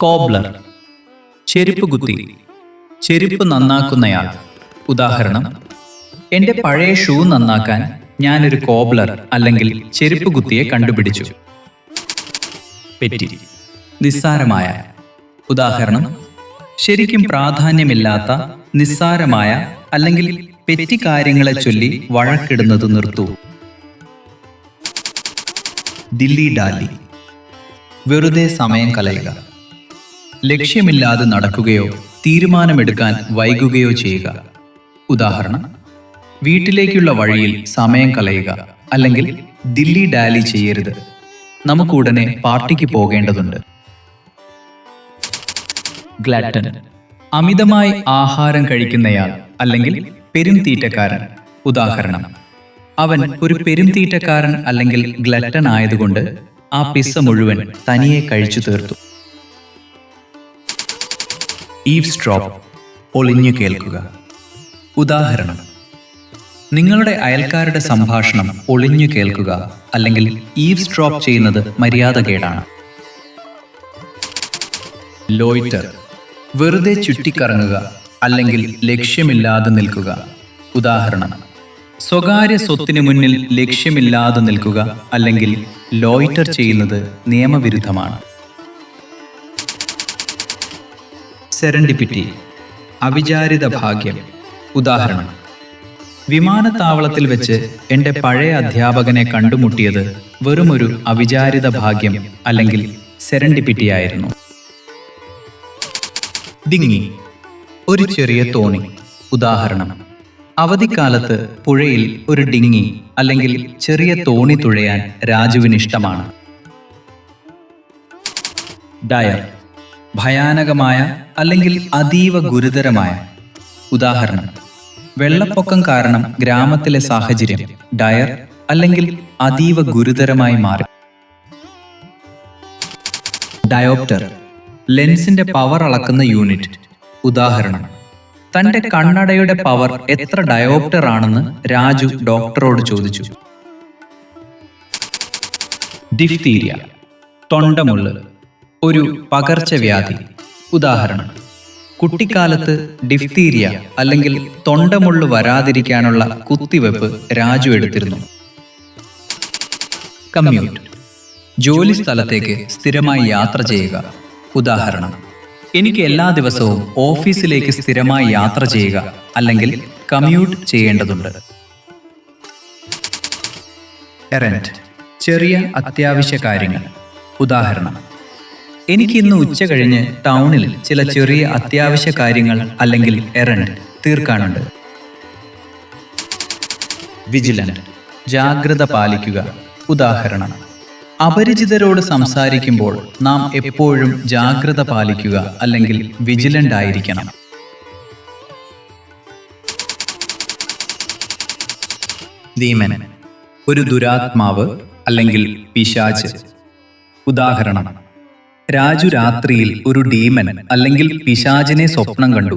Cobbler. ചെരുപ്പ് കുത്തി. ചെരുപ്പ് നന്നാക്കുന്നയാൾ. ഉദാഹരണം എന്റെ പഴയ ഷൂ നന്നാക്കാൻ ഞാനൊരു കോബ്ലർ അല്ലെങ്കിൽ ചെരുപ്പ് കുത്തിയെ കണ്ടുപിടിച്ചു. നിസ്സാരമായ. ഉദാഹരണം ശരിക്കും പ്രാധാന്യമില്ലാത്ത നിസ്സാരമായ അല്ലെങ്കിൽ പെറ്റി കാര്യങ്ങളെ ചൊല്ലി വഴക്കിടുന്നത് നിർത്തു. Dilly dally. വെറുതെ സമയം കളയുക ലക്ഷ്യമില്ലാതെ നടക്കുകയോ തീരുമാനമെടുക്കാൻ വൈകുകയോ ചെയ്യുക. ഉദാഹരണം വീട്ടിലേക്കുള്ള വഴിയിൽ സമയം കളയുക അല്ലെങ്കിൽ ദില്ലി ഡാലി ചെയ്യരുത്. നമുക്കുടനെ പാർട്ടിക്ക് പോകേണ്ടതുണ്ട്. ഗ്ലാറ്റൻ അമിതമായി ആഹാരം കഴിക്കുന്നയാൾ അല്ലെങ്കിൽ പെരുംതീറ്റക്കാരൻ. ഉദാഹരണം അവൻ ഒരു പെരുംതീറ്റക്കാരൻ അല്ലെങ്കിൽ ഗ്ലറ്റൻ ആയതുകൊണ്ട് ആ പിസ്സ മുഴുവൻ തനിയെ കഴിച്ചു തീർത്തു. ഈവ് സ്ട്രോപ്പ് ഒളിഞ്ഞു കേൾക്കുക. ഉദാഹരണം നിങ്ങളുടെ അയൽക്കാരുടെ സംഭാഷണം ഒളിഞ്ഞു കേൾക്കുക അല്ലെങ്കിൽ ഈവ് സ്ട്രോപ്പ് ചെയ്യുന്നത് മര്യാദകേടാണ്. ലോയിറ്റർ വെറുതെ ചുറ്റിക്കറങ്ങുക അല്ലെങ്കിൽ ലക്ഷ്യമില്ലാതെ നിൽക്കുക. ഉദാഹരണം സ്വകാര്യ സ്വത്തിന് മുന്നിൽ ലക്ഷ്യമില്ലാതെ നിൽക്കുക അല്ലെങ്കിൽ ലോയിറ്റർ ചെയ്യുന്നത് നിയമവിരുദ്ധമാണ്. സെറൻഡിപ്പിറ്റി അവിചാരിത ഭാഗ്യം ഉദാഹരണം. വിമാനത്താവളത്തിൽ വെച്ച് എന്റെ പഴയ അധ്യാപകനെ കണ്ടുമുട്ടിയത് വെറുമൊരു അവിചാരിത ഭാഗ്യം അല്ലെങ്കിൽ സെരണ്ടിപ്പിറ്റിയായിരുന്നു ദിങ്ങി ഒരു ചെറിയ തോണി ഉദാഹരണം. അവധിക്കാലത്ത് പുഴയിൽ ഒരു ഡിങ്ങി അല്ലെങ്കിൽ ചെറിയ തോണി തുഴയാൻ രാജുവിന് ഇഷ്ടമാണ് ഡയർ ഭയാനകമായ അല്ലെങ്കിൽ അതീവ ഗുരുതരമായ. ഉദാഹരണം വെള്ളപ്പൊക്കം കാരണം ഗ്രാമത്തിലെ സാഹചര്യം ഡയർ അല്ലെങ്കിൽ അതീവ ഗുരുതരമായി മാറി. ഡയോപ്റ്റർ ലെൻസിന്റെ പവർ അളക്കുന്ന യൂണിറ്റ്. ഉദാഹരണം തന്റെ കണ്ണടയുടെ പവർ എത്ര ഡയോപ്റ്റർ ആണെന്ന് രാജു ഡോക്ടറോട് ചോദിച്ചു. ഡിഫ്തീരിയ തൊണ്ടമുള്ള്. ഒരു പകർച്ചവ്യാധി. ഉദാഹരണം കുട്ടിക്കാലത്ത് ഡിഫ്തീരിയ അല്ലെങ്കിൽ തൊണ്ടമുള്ള് വരാതിരിക്കാനുള്ള കുത്തിവെപ്പ് രാജു എടുത്തിരുന്നു. കമ്മ്യൂട്ട്. ജോലി സ്ഥലത്തേക്ക് സ്ഥിരമായി യാത്ര ചെയ്യുക. ഉദാഹരണം എനിക്ക് എല്ലാ ദിവസവും ഓഫീസിലേക്ക് സ്ഥിരമായി യാത്ര ചെയ്യുക അല്ലെങ്കിൽ കമ്മ്യൂട്ട് ചെയ്യേണ്ടതുണ്ട്. ചെറിയ അത്യാവശ്യ കാര്യങ്ങൾ. ഉദാഹരണം എനിക്ക് ഇന്ന് ഉച്ച കഴിഞ്ഞ് ടൗണിൽ ചില ചെറിയ അത്യാവശ്യ കാര്യങ്ങൾ അല്ലെങ്കിൽ എറണ്ട് തീർക്കാനുണ്ട്. വിജിലന്റ് ജാഗ്രത പാലിക്കുക. ഉദാഹരണം. അപരിചിതരോട് സംസാരിക്കുമ്പോൾ നാം എപ്പോഴും ജാഗ്രത പാലിക്കുക അല്ലെങ്കിൽ വിജിലന്റ് ആയിരിക്കണം. ധീമൻ. ഒരു ദുരാത്മാവ് അല്ലെങ്കിൽ പിശാച്. ഉദാഹരണം. രാജു രാത്രിയിൽ ഒരു ഡീമൻ അല്ലെങ്കിൽ പിശാചിനെ സ്വപ്നം കണ്ടു.